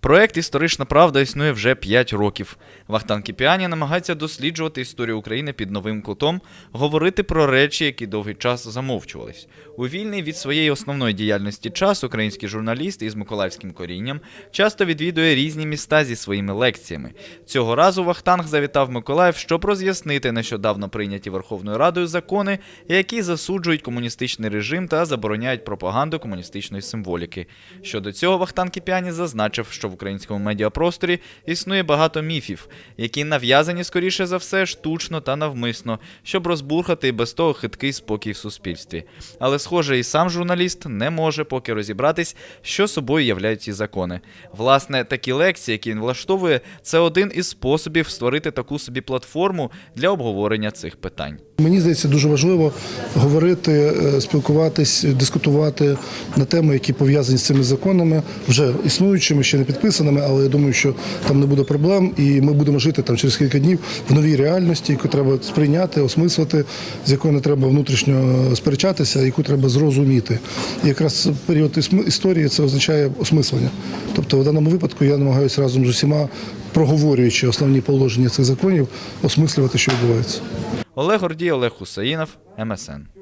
Проект Історична правда існує вже 5 років. Вахтан Кіпіані намагається досліджувати історію України під новим кутом, говорити про речі, які довгий час замовчувались. У вільний від своєї основної діяльності час український журналіст із миколаївським корінням часто відвідує різні міста зі своїми лекціями. Цього разу Вахтанг завітав Миколаїв, щоб роз'яснити нещодавно прийняті Верховною Радою закони, які засуджують комуністичний режим та забороняють пропаганду комуністичної символіки. Щодо цього Вахтан Кіпіані зазначив, що в українському медіапросторі існує багато міфів, які нав'язані скоріше за все штучно та навмисно, щоб розбурхати і без того хиткий спокій в суспільстві. Але, схоже, і сам журналіст не може поки розібратись, що собою являють ці закони. Власне, такі лекції, які він влаштовує, це один із способів створити таку собі платформу для обговорення цих питань. Мені здається, дуже важливо говорити, е, спілкуватись, дискутувати на теми, які пов'язані з цими законами, вже існуючими, ще не підписаними, але я думаю, що там не буде проблем, і ми будемо жити там через кілька днів в новій реальності, яку треба сприйняти, осмислити, з якою не треба внутрішньо сперечатися, яку треба зрозуміти. І якраз період історії це означає осмислення. Тобто, в даному випадку я намагаюся разом з усіма, проговорюючи основні положення цих законів, осмислювати, що відбувається. Олег Гордій, Олег Хусаїнов, МСН.